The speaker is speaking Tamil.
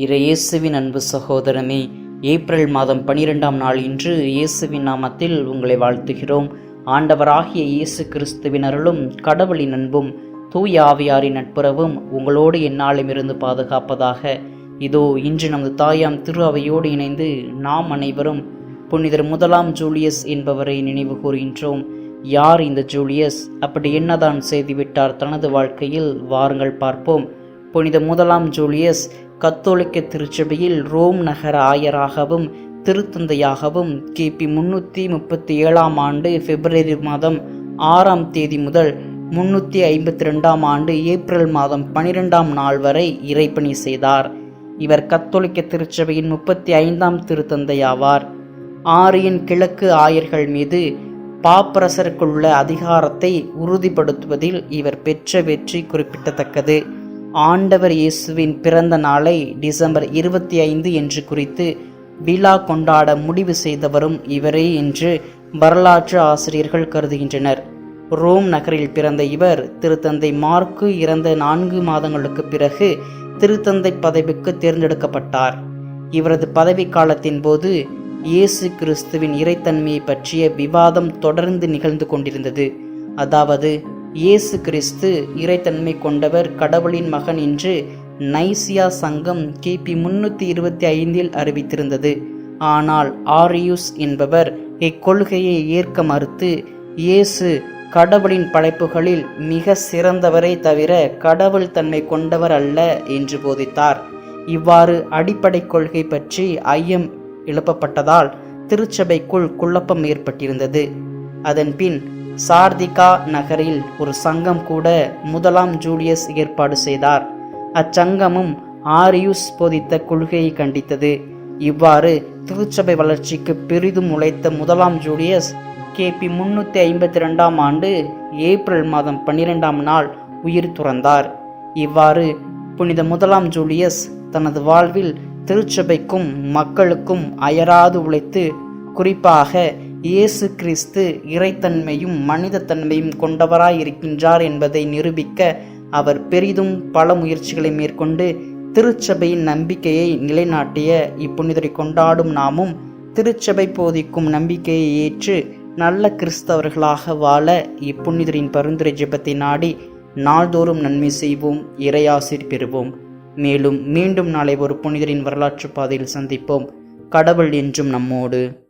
இயேசுவின் அன்பு சகோதரமே ஏப்ரல் மாதம் பனிரெண்டாம் நாள் இன்று இயேசுவின் நாமத்தில் உங்களை வாழ்த்துகிறோம். ஆண்டவராகிய இயேசு கிறிஸ்துவின் அருளும் கடவுளின் அன்பும் தூய ஆவியாரின் நட்புறவும் உங்களோடு என்னாலும் இருந்து பாதுகாப்பதாக. இதோ இன்று நமது தாயாம் திரு அவையோடு இணைந்து நாம் அனைவரும் புனிதர் முதலாம் ஜூலியஸ் என்பவரை நினைவு கூறுகின்றோம். யார் இந்த ஜூலியஸ்? அப்படி என்னதான் செய்துவிட்டார் தனது வாழ்க்கையில்? வாருங்கள் பார்ப்போம். புனித முதலாம் ஜூலியஸ் கத்தோலிக்க திருச்சபையில் ரோம் நகர ஆயராகவும் திருத்தந்தையாகவும் கிபி முன்னூற்றி முப்பத்தி ஏழாம் ஆண்டு பிப்ரவரி மாதம் ஆறாம் தேதி முதல் முன்னூற்றி ஐம்பத்தி ரெண்டாம் ஆண்டு ஏப்ரல் மாதம் பனிரெண்டாம் நாள் வரை இறைப்பணி செய்தார். இவர் கத்தோலிக்க திருச்சபையின் முப்பத்தி ஐந்தாம் திருத்தந்தையாவார். ஆரியின் கிழக்கு ஆயர்கள் மீது பாப்பரசருக்குள்ள அதிகாரத்தை உறுதிப்படுத்துவதில் இவர் பெற்ற வெற்றி குறிப்பிடத்தக்கது ஆண்டவர் இயேசுவின் பிறந்த நாளை டிசம்பர் இருபத்தி ஐந்து என்று குறித்து விழா கொண்டாட முடிவு செய்தவரும் இவரே என்று வரலாற்று ஆசிரியர்கள் கருதுகின்றனர். ரோம் நகரில் பிறந்த இவர் திருத்தந்தை மார்க்கு இறந்த நான்கு மாதங்களுக்கு பிறகு திருத்தந்தை பதவிக்கு தேர்ந்தெடுக்கப்பட்டார். இவரது பதவி காலத்தின் போது இயேசு கிறிஸ்துவின் இறைத்தன்மையை பற்றிய விவாதம் தொடர்ந்து நிகழ்ந்து கொண்டிருந்தது. அதாவது இயேசு கிறிஸ்து இறைத்தன்மை கொண்டவர் கடவுளின் மகன் என்று நைசியா சங்கம் கிபி முன்னூற்றி இருபத்தி ஐந்தில் அறிவித்திருந்தது. ஆனால் ஆரியூஸ் என்பவர் இக்கொள்கையை ஏற்க மறுத்து இயேசு கடவுளின் படைப்புகளில் மிக சிறந்தவரை தவிர கடவுள் தன்மை கொண்டவர் அல்ல என்று போதித்தார். இவ்வாறு அடிப்படை கொள்கை பற்றி ஐயம் எழுப்பப்பட்டதால் திருச்சபைக்குள் குழப்பம் ஏற்பட்டிருந்தது. அதன்பின் சார்திகா நகரில் ஒரு சங்கம் கூட முதலாம் ஜூலியஸ் ஏற்பாடு செய்தார். அச்சங்கமும் ஆரியூஸ் போதித்த கொள்கையை கண்டித்தது. இவ்வாறு திருச்சபை வளர்ச்சிக்கு பெரிதும் உழைத்த முதலாம் ஜூலியஸ் கிபி முன்னூற்றி ஐம்பத்தி ரெண்டாம் ஆண்டு ஏப்ரல் மாதம் பன்னிரெண்டாம் நாள் உயிர் துறந்தார். இவ்வாறு புனித முதலாம் ஜூலியஸ் தனது வாழ்வில் திருச்சபைக்கும் மக்களுக்கும் அயராது உழைத்து குறிப்பாக இயேசு கிறிஸ்து இறைத்தன்மையும் மனிதத்தன்மையும் கொண்டவராயிருக்கின்றார் என்பதை நிரூபிக்க அவர் பெரிதும் பல முயற்சிகளை மேற்கொண்டு திருச்சபையின் நம்பிக்கையை நிலைநாட்டிய இப்புனிதரை கொண்டாடும் நாமும் திருச்சபை போதிக்கும் நம்பிக்கையை ஏற்று நல்ல கிறிஸ்தவர்களாக வாழ இப்புனிதரின் பரிந்துரை ஜெபத்தை நாடி நாள்தோறும் நன்மை செய்வோம் இறையாசிர் பெறுவோம். மேலும் மீண்டும் நாளை ஒரு புனிதரின் வரலாற்று பாதையில் சந்திப்போம். கடவுள் என்றும் நம்மோடு.